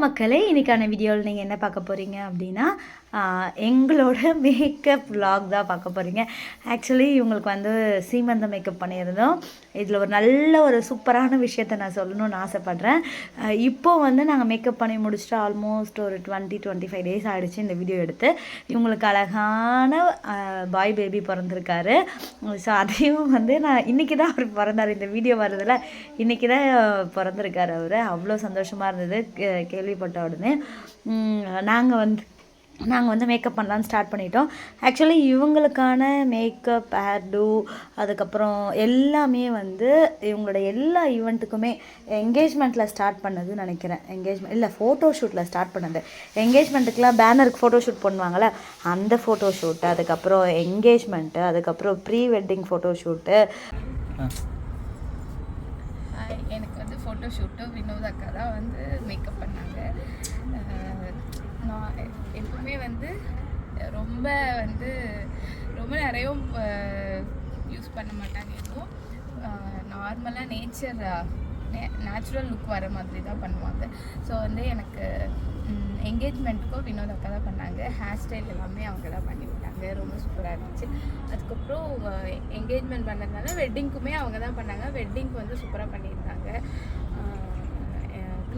மக்களே இன்றைக்கான வீடியோவில் நீங்கள் என்ன பார்க்க போகிறீங்க அப்படின்னா எங்களோட மேக்கப் vlog தான் பார்க்க போகிறீங்க ஆக்சுவலி இவங்களுக்கு வந்து சீமந்த மேக்கப் பண்ணியிருந்தோம். இதில் ஒரு நல்ல ஒரு சூப்பரான விஷயத்த நான் சொல்லணும்னு ஆசைப்பட்றேன். இப்போ வந்து நாங்கள் மேக்கப் பண்ணி முடிச்சுட்டு ஆல்மோஸ்ட் ஒரு டுவெண்ட்டி டுவெண்ட்டி ஃபைவ் டேஸ் ஆகிடுச்சு இந்த வீடியோ எடுத்து. இவங்களுக்கு அழகான பாய் பேபி பிறந்திருக்காரு. ஸோ அதையும் வந்து நான் இன்றைக்கி தான் அவர் பிறந்தார். இந்த வீடியோ வர்றதில் இன்றைக்கி தான் பிறந்திருக்காரு அவர். அவ்வளோ சந்தோஷமாக இருந்தது. கே- கேள்விப்பட்ட உடனே நாங்கள் வந்து நாங்கள் வந்து மேக்கப் பண்ணலான்னு ஸ்டார்ட் பண்ணிட்டோம். ஆக்சுவலி இவங்களுக்கான மேக்கப் ஹேர்டூ அதுக்கப்புறம் எல்லாமே வந்து இவங்களோட எல்லா ஈவெண்ட்டுக்குமே என்கேஜ்மெண்ட்டில் ஸ்டார்ட் பண்ணதுன்னு நினைக்கிறேன். என்கேஜ்மெண்ட் இல்லை ஃபோட்டோ ஷூட்டில் ஸ்டார்ட் பண்ணது. என்கேஜ்மெண்ட்டுக்கெலாம் பேனருக்கு ஃபோட்டோ ஷூட் பண்ணுவாங்கள்ல அந்த ஃபோட்டோ ஷூட் அதுக்கப்புறம் என்கேஜ்மெண்ட்டு அதுக்கப்புறம் ப்ரீ வெட்டிங் ஃபோட்டோ ஷூட்டு எனக்கு வந்து ஃபோட்டோ ஷூட்டு வினோத் அக்கா தான் வந்து மேக்கப் பண்ணாங்க அஹ் நான் எ- எப்பவுமே வந்து ரொம்ப வந்து ரொம்ப நிறையவும் யூஸ் பண்ண மாட்டாங்க எதுவும். நார்மலாக நேச்சர் நேச்சுரல் லுக் வர மாதிரி தான் பண்ணுவாங்க. ஸோ வந்து எனக்கு என்கேஜ்மெண்ட்டுக்கும் வினோத் அக்கா தான் பண்ணாங்க. ஹேர் ஸ்டைல் எல்லாமே அவங்க தான் பண்ணி விட்டாங்க. ரொம்ப சூப்பராக இருந்துச்சு. அதுக்கப்புறம் என்கேஜ்மெண்ட் பண்ணதுனால வெட்டிங்க்குமே அவங்க தான் பண்ணாங்க. வெட்டிங்க்கு வந்து சூப்பராக பண்ணியிருந்தாங்க.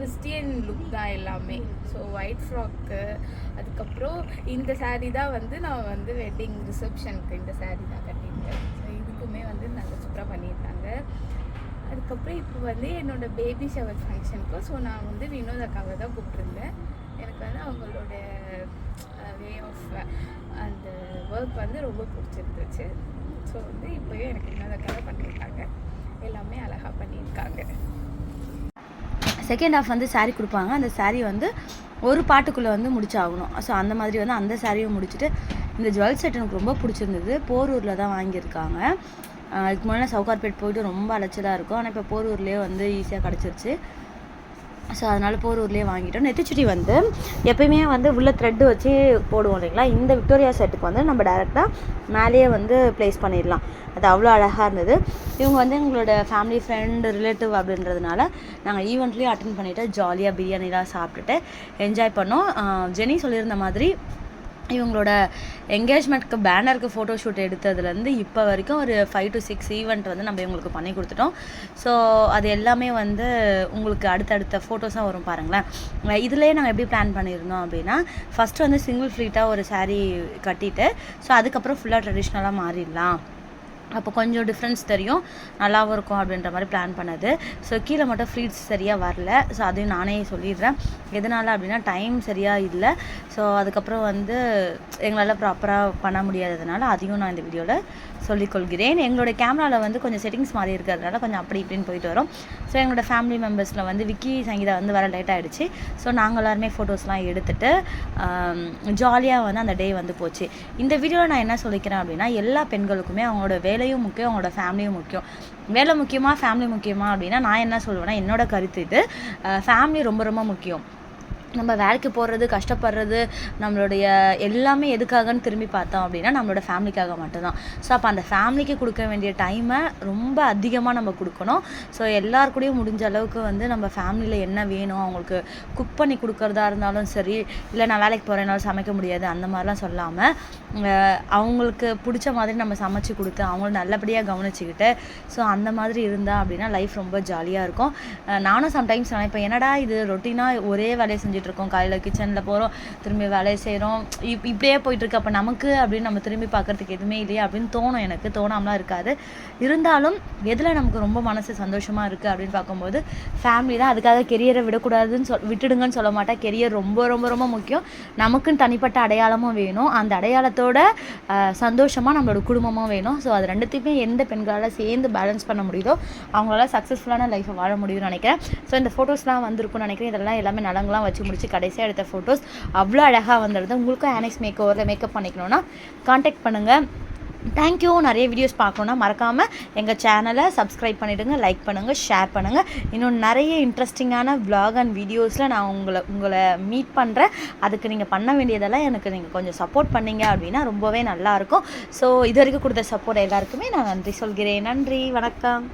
கிறிஸ்டியன் லுக் தான் எல்லாமே. ஸோ ஒயிட் ஃப்ராக்கு அதுக்கப்புறம் இந்த சாரீ தான் வந்து நான் வந்து வெட்டிங் ரிசப்ஷனுக்கு இந்த சாரீ தான் கட்டியிருந்தேன் ஸோ இதுக்குமே வந்து நல்லா சூப்பராக பண்ணியிருந்தாங்க அதுக்கப்புறம் இப்போ வந்து என்னோட பேபி ஷவர் ஃபங்க்ஷனுக்கும் ஸோ நான் வந்து வினோத் அக்காவை தான் கூப்பிட்ருந்தேன் எனக்கு வந்து அவங்களோட வே ஆஃப் அந்த ஒர்க் வந்து ரொம்ப பிடிச்சிருந்துச்சு. ஸோ வந்து இப்போயும் எனக்கு வினோத் தான் பண்ணியிருக்காங்க. எல்லாமே அழகாக பண்ணியிருக்காங்க. செகண்ட் ஹாஃப் வந்து சாரீ கொடுப்பாங்க. அந்த சாரீ வந்து ஒரு பாட்டுக்குள்ளே வந்து முடிச்சாகணும். ஸோ அந்த மாதிரி வந்து அந்த சாரியும் முடிச்சுட்டு இந்த ஜுவல் செட் எனக்கு ரொம்ப பிடிச்சிருந்தது. போரூரில் தான் வாங்கியிருக்காங்க. இதுக்கு முன்னாடி சவுகார்பேட் போயிட்டு ரொம்ப அலைச்சலாக இருக்கும். ஆனால் இப்போ போரூர்லேயே வந்து ஈஸியாக கிடச்சிருச்சு. ஸோ அதனால் போரூர்லேயே வாங்கிட்டோம். நெத்திச்சுட்டி வந்து எப்பயுமே வந்து உள்ள த்ரெட்டு வச்சு போடுவோம் இல்லைங்களா? இந்த விக்டோரியா செட்டுக்கு வந்து நம்ம டேரெக்டாக மேலேயே வந்து ப்ளேஸ் பண்ணிடலாம். அது அவ்வளோ அழகாக இருந்தது. இவங்க வந்து எங்களோட ஃபேமிலி ஃப்ரெண்டு ரிலேட்டிவ் அப்படின்றதுனால நாங்கள் ஈவெண்ட்லேயும் அட்டன் பண்ணிவிட்டு ஜாலியாக பிரியாணிலாம் சாப்பிட்டுட்டு என்ஜாய் பண்ணோம். ஜெனி சொல்லியிருந்த மாதிரி இவங்களோட என்கேஜ்மெண்ட்க்கு பேனருக்கு ஃபோட்டோ ஷூட் எடுத்ததுலேருந்து இப்போ வரைக்கும் ஒரு ஃபைவ் டு சிக்ஸ் ஈவெண்ட் வந்து நம்ம இவங்களுக்கு பண்ணி கொடுத்துட்டோம். ஸோ அது எல்லாமே வந்து உங்களுக்கு அடுத்தடுத்த ஃபோட்டோஸாக வரும் பாருங்களேன். இதுலேயே நாங்கள் எப்படி பிளான் பண்ணியிருந்தோம் அப்படின்னா ஃபஸ்ட்டு வந்து சிங்கிள் ஃப்ளீட்டாக ஒரு சாரீ கட்டிட்டு ஸோ அதுக்கப்புறம் ஃபுல்லாக ட்ரெடிஷ்னலாக மாறிடலாம். அப்போ கொஞ்சம் டிஃப்ரென்ஸ் தெரியும். நல்லாவும் இருக்கும் அப்படின்ற மாதிரி பிளான் பண்ணது. ஸோ கீழே மட்டும் ஃப்ரீட்ஸ் சரியாக வரல. ஸோ அதையும் நானே சொல்லிடுறேன். எதனால் அப்படின்னா டைம் சரியாக இல்லை. ஸோ அதுக்கப்புறம் வந்து எங்களால் ப்ராப்பராக பண்ண முடியாததுனால அதையும் நான் இந்த வீடியோவில் சொல்லிக்கொள்கிறேன் எங்களோட கேமராவில் வந்து கொஞ்சம் செட்டிங்ஸ் மாறி இருக்கிறதுனால கொஞ்சம் அப்படி இப்படின்னு போயிட்டு வரும். ஸோ எங்களோட ஃபேமிலி மெம்பர்ஸில் வந்து விக்கி சங்கீதா வந்து வர லேட் ஆகிடுச்சு ஸோ நாங்கள் எல்லாருமே ஃபோட்டோஸ்லாம் எடுத்துட்டு ஜாலியாக வந்து அந்த டே வந்து போச்சு. இந்த வீடியோவில் நான் என்ன சொல்லிக்கிறேன் அப்படின்னா எல்லா பெண்களுக்குமே அவங்களோட வேலையும் முக்கியம் அவங்களோட ஃபேமிலியும் முக்கியம். வேலை முக்கியமாக ஃபேமிலி முக்கியமாக அப்படின்னா நான் என்ன சொல்லுவேன்னா என்னோட கருத்து இது. ஃபேமிலி ரொம்ப ரொம்ப முக்கியம். நம்ம வேலைக்கு போகிறது கஷ்டப்படுறது நம்மளுடைய எல்லாமே எதுக்காகன்னு திரும்பி பார்த்தோம் அப்படின்னா நம்மளோட ஃபேமிலிக்காக மட்டும்தான். ஸோ அப்போ அந்த ஃபேமிலிக்கு கொடுக்க வேண்டிய டைமை ரொம்ப அதிகமாக நம்ம கொடுக்கணும். ஸோ எல்லாருக்கூடையும் கூடயும் முடிஞ்ச அளவுக்கு வந்து நம்ம ஃபேமிலியில் என்ன வேணும் அவங்களுக்கு குக் பண்ணி கொடுக்குறதா இருந்தாலும் சரி இல்லை நான் வேலைக்கு போகிறேனாலும் சமைக்க முடியாது அந்த மாதிரிலாம் சொல்லாமல் அவங்களுக்கு பிடிச்ச மாதிரி நம்ம சமைச்சு கொடுத்து அவங்கள நல்லபடியாக கவனிச்சுக்கிட்டு ஸோ அந்த மாதிரி இருந்தால் அப்படின்னா லைஃப் ரொம்ப ஜாலியாக இருக்கும். நானும் சம்டைம்ஸ் நினைப்பேன் என்னடா இது? ரொட்டீனாக ஒரே வேலையை செஞ்சிட்ருக்கோம் காலையில் கிச்சனில் போகிறோம் திரும்பி வேலையை செய்கிறோம் இப் இப்படியே போயிட்டுருக்கு அப்போ நமக்கு அப்படின்னு நம்ம திரும்பி பார்க்கறதுக்கு எதுவுமே இல்லையா? அப்படின்னு தோணும் எனக்கு. தோணாமலாம் இருக்காது. இருந்தாலும் எதில் நமக்கு ரொம்ப மனசு சந்தோஷமாக இருக்குது அப்படின்னு பார்க்கும்போது ஃபேமிலி தான் அதுக்காக கெரியரை விடக்கூடாதுன்னு சொல் விட்டுடுங்கன்னு சொல்ல மாட்டேன். கெரியர் ரொம்ப ரொம்ப ரொம்ப முக்கியம். நமக்குன்னு தனிப்பட்ட அடையாளமும் வேணும். அந்த அடையாளத்தை குடும்பத்தோட சந்தோஷமாக நம்மளோட குடும்பமாக வேணும். ஸோ அது ரெண்டுத்தையுமே எந்த பெண்களால் சேர்ந்து பேலன்ஸ் பண்ண முடியுதோ அவங்களால சக்ஸஸ்ஃபுல்லான லைஃப்பை வாழ முடியும்னு நினைக்கிறேன். ஸோ இந்த ஃபோட்டோஸ்லாம் வந்திருக்கும்னு நினைக்கிறேன். இதெல்லாம் எல்லாமே நலங்கெல்லாம் வச்சு முடிச்சு கடைசியாக எடுத்த ஃபோட்டோஸ் அவ்வளோ அழகாக வந்துடுது உங்களுக்கும் ஆனிக்ஸ் மேக் ஓவரில் மேக்கப் பண்ணிக்கணும்னா காண்டாக்ட் பண்ணுங்கள் தேங்க்யூ நிறைய வீடியோஸ் பார்க்கணுன்னா மறக்காமல் எங்கள் சேனலை சப்ஸ்கிரைப் பண்ணிவிடுங்க லைக் பண்ணுங்கள் ஷேர் பண்ணுங்கள் இன்னும் நிறைய இன்ட்ரெஸ்டிங்கான vlog அண்ட் வீடியோஸில் நான் உங்களை உங்களை மீட் பண்ணுறேன் அதுக்கு நீங்கள் பண்ண வேண்டியதெல்லாம் எனக்கு நீங்கள் கொஞ்சம் சப்போர்ட் பண்ணீங்க அப்படின்னா ரொம்பவே நல்லாயிருக்கும் ஸோ இது வரைக்கும் கொடுத்த சப்போர்ட் எல்லாருக்குமே நான் நன்றி சொல்கிறேன். நன்றி வணக்கம்.